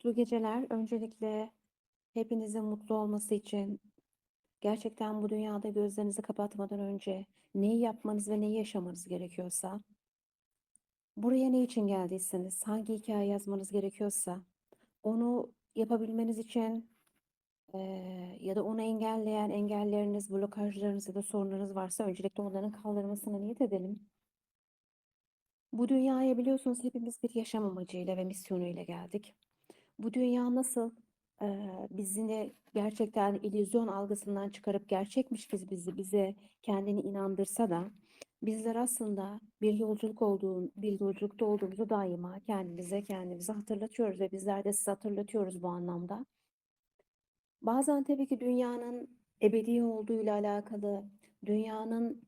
Mutlu geceler. Öncelikle hepinizin mutlu olması için gerçekten bu dünyada gözlerinizi kapatmadan önce neyi yapmanız ve neyi yaşamanız gerekiyorsa, buraya ne için geldiyseniz, hangi hikaye yazmanız gerekiyorsa, onu yapabilmeniz için eee, ya da onu engelleyen engelleriniz, blokajlarınız ya da sorunlarınız varsa öncelikle onların kaldırılmasına niyet edelim. Bu dünyaya biliyorsunuz hepimiz bir yaşam amacıyla ve misyonuyla geldik. Bu dünya nasıl eee bizi gerçekten illüzyon algısından çıkarıp gerçekmiş biz bizi bize kendini inandırsa da bizler aslında bir yolculuk olduğun, bir yolculukta olduğumuzu daima kendimize kendimize hatırlatıyoruz ve bizler de size hatırlatıyoruz bu anlamda. Bazen tabii ki dünyanın ebedi olduğuyla alakalı, dünyanın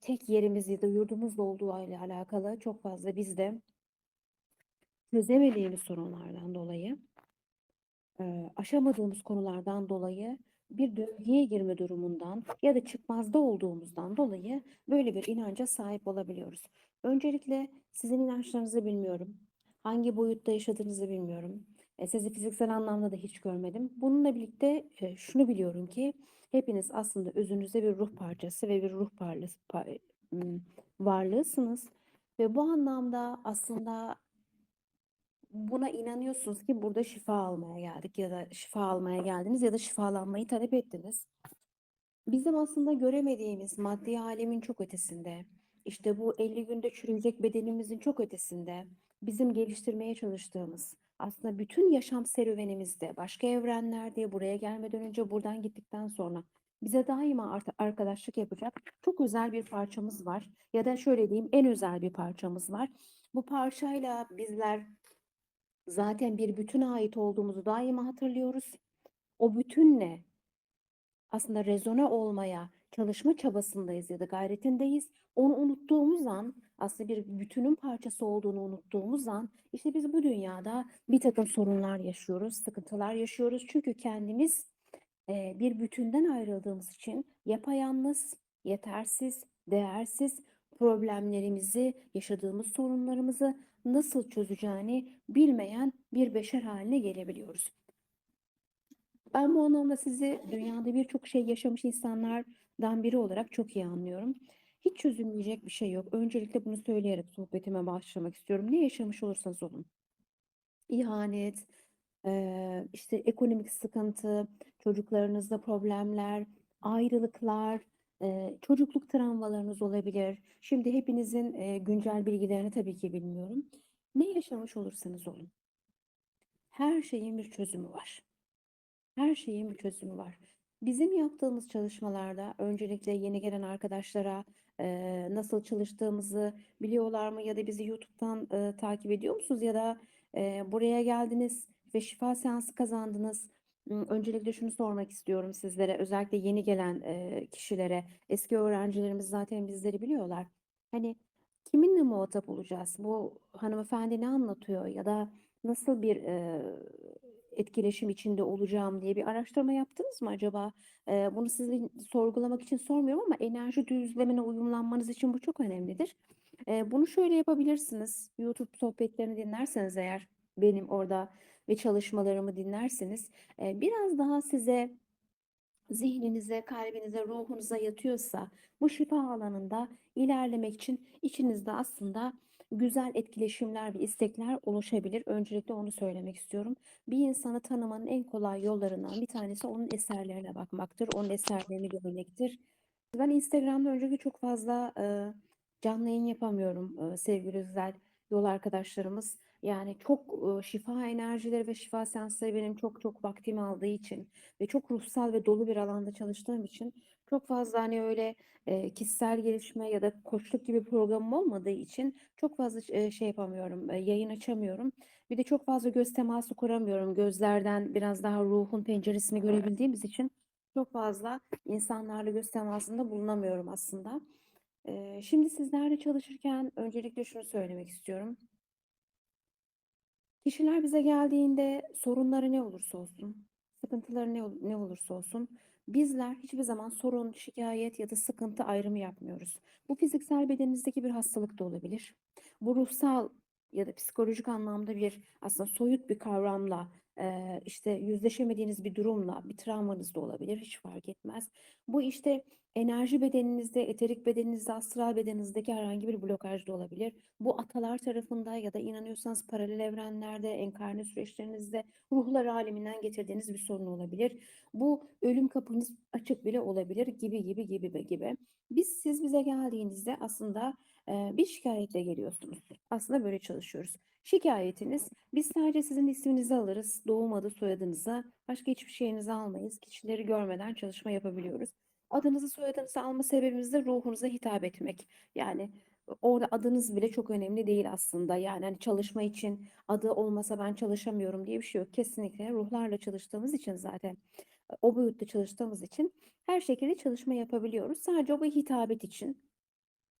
tek yerimiz ya da yurdumuz olduğu ile alakalı çok fazla bizde çözemediğimiz sorunlardan dolayı aşamadığımız konulardan dolayı bir döngüye girme durumundan ya da çıkmazda olduğumuzdan dolayı böyle bir inanca sahip olabiliyoruz. Öncelikle sizin inançlarınızı bilmiyorum. Hangi boyutta yaşadığınızı bilmiyorum. E, sizi fiziksel anlamda da hiç görmedim. Bununla birlikte e, şunu biliyorum ki hepiniz aslında özünüzde bir ruh parçası ve bir ruh parlı, pa- varlığısınız. Ve bu anlamda aslında buna inanıyorsunuz ki burada şifa almaya geldik ya da şifa almaya geldiniz ya da şifalanmayı talep ettiniz. Bizim aslında göremediğimiz maddi alemin çok ötesinde, işte bu 50 günde çürüyecek bedenimizin çok ötesinde, bizim geliştirmeye çalıştığımız, aslında bütün yaşam serüvenimizde, başka evrenlerde, buraya gelmeden önce, buradan gittikten sonra bize daima arkadaşlık yapacak çok özel bir parçamız var. Ya da şöyle diyeyim, en özel bir parçamız var. Bu parçayla bizler zaten bir bütüne ait olduğumuzu daima hatırlıyoruz. O bütünle aslında rezone olmaya çalışma çabasındayız ya da gayretindeyiz. Onu unuttuğumuz an aslında bir bütünün parçası olduğunu unuttuğumuz an işte biz bu dünyada bir takım sorunlar yaşıyoruz, sıkıntılar yaşıyoruz. Çünkü kendimiz eee, bir bütünden ayrıldığımız için yapayalnız, yetersiz, değersiz problemlerimizi, yaşadığımız sorunlarımızı nasıl çözeceğini bilmeyen bir beşer haline gelebiliyoruz. Ben bu anlamda sizi dünyada birçok şey yaşamış insanlardan biri olarak çok iyi anlıyorum. Hiç çözülmeyecek bir şey yok. Öncelikle bunu söyleyerek sohbetime başlamak istiyorum. Ne yaşamış olursanız olun. İhanet, eee, işte ekonomik sıkıntı, çocuklarınızda problemler, ayrılıklar, çocukluk travmalarınız olabilir. Şimdi hepinizin güncel bilgilerini tabii ki bilmiyorum. Ne yaşamış olursanız olun. Her şeyin bir çözümü var. Her şeyin bir çözümü var. Bizim yaptığımız çalışmalarda öncelikle yeni gelen arkadaşlara eee, nasıl çalıştığımızı biliyorlar mı ya da bizi YouTube'dan eee, takip ediyor musunuz ya da eee, buraya geldiniz ve şifa seansı kazandınız. Öncelikle şunu sormak istiyorum sizlere, özellikle yeni gelen eee, kişilere, eski öğrencilerimiz zaten bizleri biliyorlar. Hani kiminle muhatap olacağız? Bu hanımefendi ne anlatıyor ya da nasıl bir eee, etkileşim içinde olacağım diye bir araştırma yaptınız mı acaba? Eee, bunu sizin sorgulamak için sormuyorum ama enerji düzlemine uyumlanmanız için bu çok önemlidir. Eee, bunu şöyle yapabilirsiniz. YouTube sohbetlerini dinlerseniz eğer benim orada ve çalışmalarımı dinlerseniz biraz daha size zihninize, kalbinize, ruhunuza yatıyorsa bu şifa alanında ilerlemek için içinizde aslında güzel etkileşimler ve istekler oluşabilir. Öncelikle onu söylemek istiyorum. Bir insanı tanımanın en kolay yollarından bir tanesi onun eserlerine bakmaktır, onun eserlerini görmektir. Ben Instagram'da önceki çok fazla e, canlı yayın yapamıyorum e, sevgili özel yol arkadaşlarımız. Yani çok e, şifa enerjileri ve şifa seansları benim çok çok vaktimi aldığı için ve çok ruhsal ve dolu bir alanda çalıştığım için çok fazla hani öyle e, kişisel gelişme ya da koçluk gibi programım olmadığı için çok fazla e, şey yapamıyorum, e, yayın açamıyorum. Bir de çok fazla göz teması kuramıyorum. Gözlerden biraz daha ruhun penceresini görebildiğimiz için çok fazla insanlarla göz temasında bulunamıyorum aslında. Şimdi sizlerle çalışırken öncelikle şunu söylemek istiyorum. Kişiler bize geldiğinde sorunları ne olursa olsun, sıkıntıları ne, ne olursa olsun, bizler hiçbir zaman sorun, şikayet ya da sıkıntı ayrımı yapmıyoruz. Bu fiziksel bedeninizdeki bir hastalık da olabilir. Bu ruhsal ya da psikolojik anlamda bir aslında soyut bir kavramla eee, işte yüzleşemediğiniz bir durumla bir travmanız da olabilir hiç fark etmez. Bu işte enerji bedeninizde, eterik bedeninizde, astral bedeninizdeki herhangi bir blokaj da olabilir. Bu atalar tarafında ya da inanıyorsanız paralel evrenlerde, enkarne süreçlerinizde ruhlar aleminden getirdiğiniz bir sorun olabilir. Bu ölüm kapınız açık bile olabilir gibi gibi gibi gibi. Biz siz bize geldiğinizde aslında e, bir şikayetle geliyorsunuz. Aslında böyle çalışıyoruz. Şikayetiniz biz sadece sizin isminizi alırız, doğum adı, soyadınıza, başka hiçbir şeyinizi almayız. Kişileri görmeden çalışma yapabiliyoruz. Adınızı, soyadınızı alma sebebimiz de ruhunuza hitap etmek. Yani orada adınız bile çok önemli değil aslında. Yani hani çalışma için adı olmasa ben çalışamıyorum diye bir şey yok. Kesinlikle ruhlarla çalıştığımız için zaten o boyutta çalıştığımız için her şekilde çalışma yapabiliyoruz. Sadece o bir hitabet için,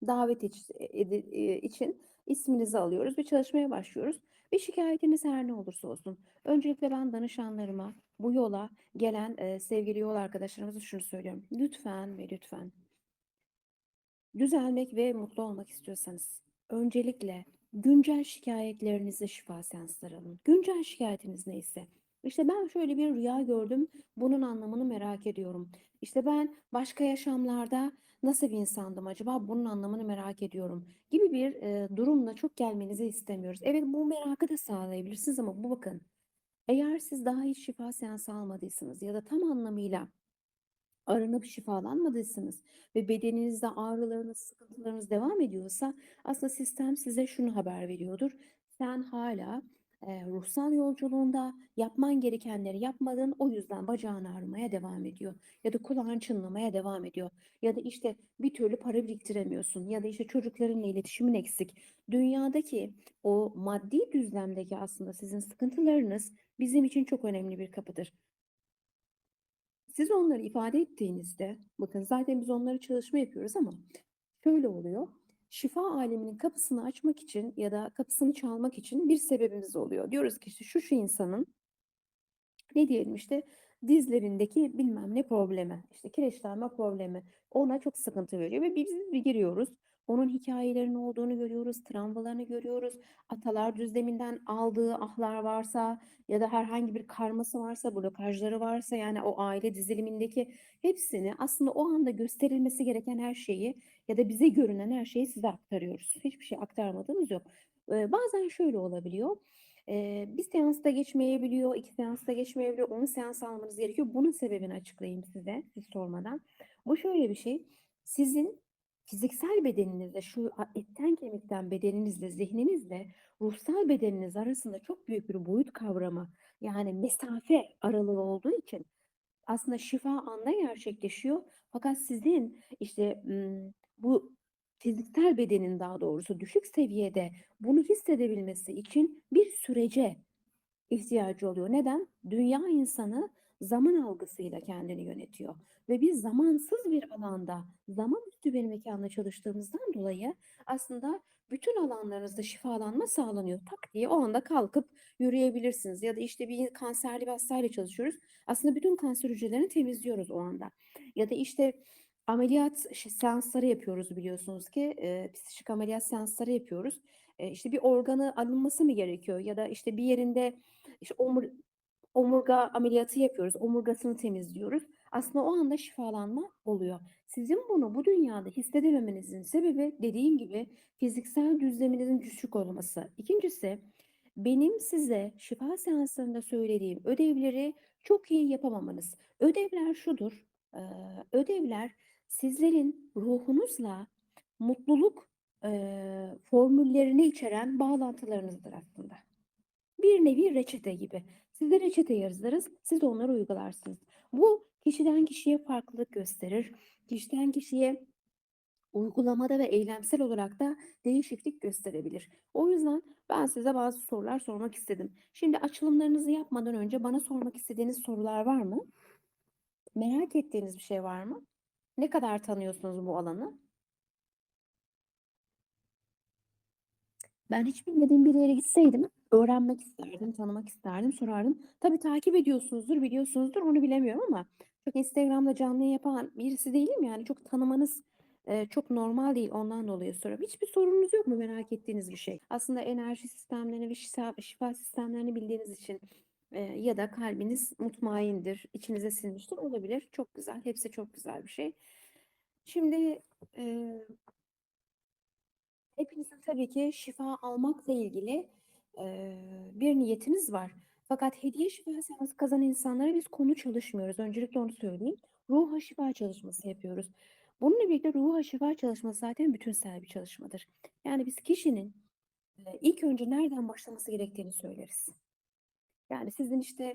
davet e, için isminizi alıyoruz ve çalışmaya başlıyoruz. Bir şikayetiniz her ne olursa olsun. Öncelikle ben danışanlarıma bu yola gelen e, sevgili yol arkadaşlarımıza şunu söylüyorum. Lütfen ve lütfen düzelmek ve mutlu olmak istiyorsanız öncelikle güncel şikayetlerinize şifa seansları alın. Güncel şikayetiniz neyse. İşte ben şöyle bir rüya gördüm. Bunun anlamını merak ediyorum. İşte ben başka yaşamlarda nasıl bir insandım acaba? Bunun anlamını merak ediyorum. Gibi bir e, durumla çok gelmenizi istemiyoruz. Evet bu merakı da sağlayabilirsiniz ama bu bakın. Eğer siz daha hiç şifa seansı almadıysanız ya da tam anlamıyla aranıp şifalanmadıysanız ve bedeninizde ağrılarınız, sıkıntılarınız devam ediyorsa aslında sistem size şunu haber veriyordur. Sen hala e, ruhsal yolculuğunda yapman gerekenleri yapmadın o yüzden bacağın ağrımaya devam ediyor ya da kulağın çınlamaya devam ediyor ya da işte bir türlü para biriktiremiyorsun ya da işte çocuklarınla iletişimin eksik. Dünyadaki o maddi düzlemdeki aslında sizin sıkıntılarınız bizim için çok önemli bir kapıdır. Siz onları ifade ettiğinizde, bakın zaten biz onları çalışma yapıyoruz ama şöyle oluyor. Şifa aleminin kapısını açmak için ya da kapısını çalmak için bir sebebimiz oluyor. Diyoruz ki işte şu şu insanın ne diyelim işte dizlerindeki bilmem ne problemi, işte kireçlenme problemi ona çok sıkıntı veriyor ve biz bir giriyoruz. Onun hikayelerinin olduğunu görüyoruz, travmalarını görüyoruz. Atalar düzleminden aldığı ahlar varsa ya da herhangi bir karması varsa, blokajları varsa yani o aile dizilimindeki hepsini aslında o anda gösterilmesi gereken her şeyi ya da bize görünen her şeyi size aktarıyoruz. Hiçbir şey aktarmadığımız yok. Ee, bazen şöyle olabiliyor. Ee, bir seansta geçmeyebiliyor, iki seansta geçmeyebiliyor, on seans almanız gerekiyor. Bunun sebebini açıklayayım size, siz sormadan. Bu şöyle bir şey, sizin fiziksel bedeninizle, şu etten kemikten bedeninizle, zihninizle ruhsal bedeniniz arasında çok büyük bir boyut kavramı, yani mesafe aralığı olduğu için aslında şifa anda gerçekleşiyor. Fakat sizin işte bu fiziksel bedenin daha doğrusu düşük seviyede bunu hissedebilmesi için bir sürece ihtiyacı oluyor. Neden? Dünya insanı zaman algısıyla kendini yönetiyor. Ve biz zamansız bir alanda, zaman üstü bir mekanda çalıştığımızdan dolayı aslında bütün alanlarınızda şifalanma sağlanıyor. Tak diye o anda kalkıp yürüyebilirsiniz. Ya da işte bir kanserli bir hastayla çalışıyoruz. Aslında bütün kanser hücrelerini temizliyoruz o anda. Ya da işte ameliyat seansları yapıyoruz biliyorsunuz ki. E, psikik ameliyat seansları yapıyoruz. E, işte bir organı alınması mı gerekiyor? Ya da işte bir yerinde işte omur, omurga ameliyatı yapıyoruz. Omurgasını temizliyoruz. Aslında o anda şifalanma oluyor. Sizin bunu bu dünyada hissedememenizin sebebi dediğim gibi fiziksel düzleminizin düşük olması. İkincisi benim size şifa seanslarında söylediğim ödevleri çok iyi yapamamanız. Ödevler şudur. ödevler sizlerin ruhunuzla mutluluk formüllerini içeren bağlantılarınızdır aslında. Bir nevi reçete gibi. Size reçete yazarız, siz onları uygularsınız. Bu kişiden kişiye farklılık gösterir. Kişiden kişiye uygulamada ve eylemsel olarak da değişiklik gösterebilir. O yüzden ben size bazı sorular sormak istedim. Şimdi açılımlarınızı yapmadan önce bana sormak istediğiniz sorular var mı? Merak ettiğiniz bir şey var mı? Ne kadar tanıyorsunuz bu alanı? Ben hiç bilmediğim bir yere gitseydim öğrenmek isterdim, tanımak isterdim, sorardım. Tabii takip ediyorsunuzdur, biliyorsunuzdur onu bilemiyorum ama çok Instagram'da canlı yapan birisi değilim yani çok tanımanız Eee, çok normal değil, ondan dolayı soruyorum. Hiçbir sorununuz yok mu merak ettiğiniz bir şey? Aslında enerji sistemlerini ve şisa şifa sistemlerini bildiğiniz için, eee, ya da kalbiniz mutmaindir, içinize sinmiştir, olabilir. Çok güzel, hepsi çok güzel bir şey. Şimdi, eee hepinizin tabii ki şifa almakla ilgili, bir niyetiniz var. Fakat hediye şifa kazanan insanlara biz konu çalışmıyoruz. Öncelikle onu söyleyeyim. Ruha şifa çalışması yapıyoruz. Bununla birlikte ruha şifa çalışması zaten bütünsel bir çalışmadır. Yani biz kişinin, ilk önce nereden başlaması gerektiğini söyleriz. Yani sizin işte,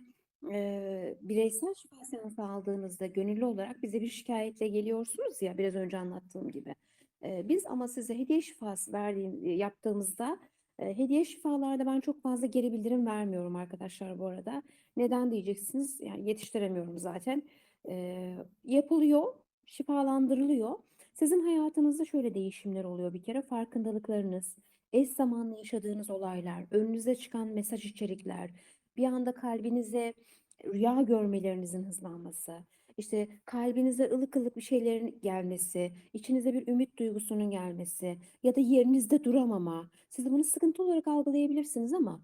eee, bireysel şifa seansı aldığınızda gönüllü olarak bize bir şikayetle geliyorsunuz ya biraz önce anlattığım gibi. Eee, biz ama size hediye şifası verdiğim yaptığımızda, hediye şifalarda ben çok fazla geri bildirim vermiyorum arkadaşlar bu arada. Neden diyeceksiniz? Yani yetiştiremiyorum zaten. Eee, yapılıyor, şifalandırılıyor. Sizin hayatınızda şöyle değişimler oluyor bir kere farkındalıklarınız, eş zamanlı yaşadığınız olaylar, önünüze çıkan mesaj içerikler, bir anda kalbinize rüya görmelerinizin hızlanması, işte kalbinize ılık ılık bir şeylerin gelmesi, içinize bir ümit duygusunun gelmesi ya da yerinizde duramama. Siz bunu sıkıntı olarak algılayabilirsiniz ama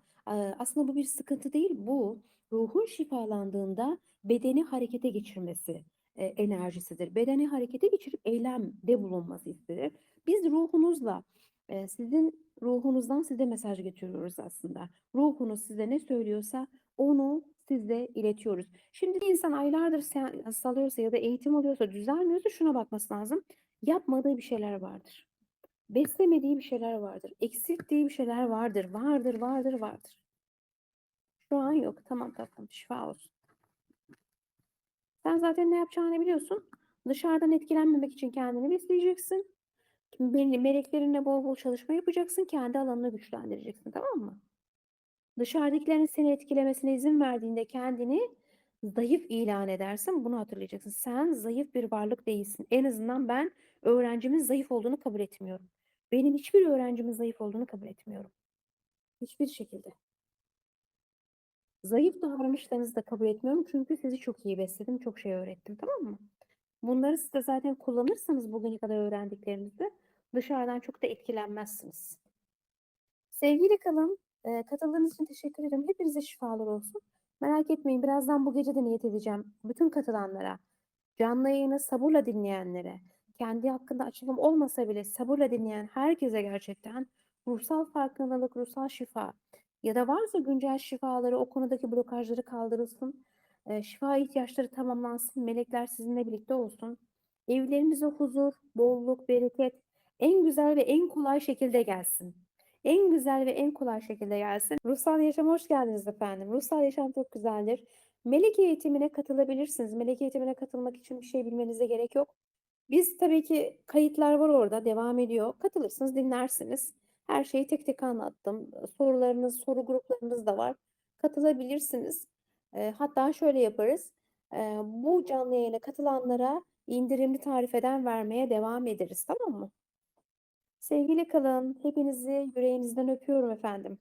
aslında bu bir sıkıntı değil. Bu ruhun şifalandığında bedeni harekete geçirmesi enerjisidir. Bedeni harekete geçirip eylemde bulunması istedir. Biz ruhunuzla sizin ruhunuzdan size mesaj getiriyoruz aslında. Ruhunuz size ne söylüyorsa onu size iletiyoruz. Şimdi insan aylardır seans alıyorsa ya da eğitim alıyorsa düzelmiyorsa şuna bakması lazım. Yapmadığı bir şeyler vardır. Beslemediği bir şeyler vardır. Eksilttiği bir şeyler vardır. Vardır, vardır, vardır. Şu an yok. Tamam tatlım. Şifa olsun. Sen zaten ne yapacağını biliyorsun. Dışarıdan etkilenmemek için kendini besleyeceksin. Meleklerinle bol bol çalışma yapacaksın. Kendi alanını güçlendireceksin. Tamam mı? Dışarıdakilerin seni etkilemesine izin verdiğinde kendini zayıf ilan edersin. Bunu hatırlayacaksın. Sen zayıf bir varlık değilsin. En azından ben öğrencimin zayıf olduğunu kabul etmiyorum. Benim hiçbir öğrencimin zayıf olduğunu kabul etmiyorum. Hiçbir şekilde. Zayıf davranışlarınızı da kabul etmiyorum. Çünkü sizi çok iyi besledim, çok şey öğrettim. Tamam mı? Bunları siz de zaten kullanırsanız bugüne kadar öğrendiklerinizi dışarıdan çok da etkilenmezsiniz. Sevgiyle kalın. Eee, katıldığınız için teşekkür ederim. Hepinize şifalar olsun. Merak etmeyin, birazdan bu gece de niyet edeceğim bütün katılanlara, canlı yayını sabırla dinleyenlere, kendi hakkında açılım olmasa bile sabırla dinleyen herkese gerçekten ruhsal farkındalık, ruhsal şifa ya da varsa güncel şifaları, o konudaki blokajları kaldırılsın, eee, şifa ihtiyaçları tamamlansın, melekler sizinle birlikte olsun. Evlerinize huzur, bolluk, bereket en güzel ve en kolay şekilde gelsin. En güzel ve en kolay şekilde gelsin. Ruhsal yaşama hoş geldiniz efendim. Ruhsal yaşam çok güzeldir. Melek eğitimine katılabilirsiniz. Melek eğitimine katılmak için bir şey bilmenize gerek yok. Biz tabii ki kayıtlar var orada, devam ediyor. Katılırsınız, dinlersiniz. Her şeyi tek tek anlattım. Sorularınız, soru gruplarınız da var. Katılabilirsiniz. Eee, hatta şöyle yaparız. Eee, bu canlı yayına katılanlara indirimli tarifeden vermeye devam ederiz, tamam mı? Sevgiyle kalın. Hepinizi yüreğinizden öpüyorum efendim.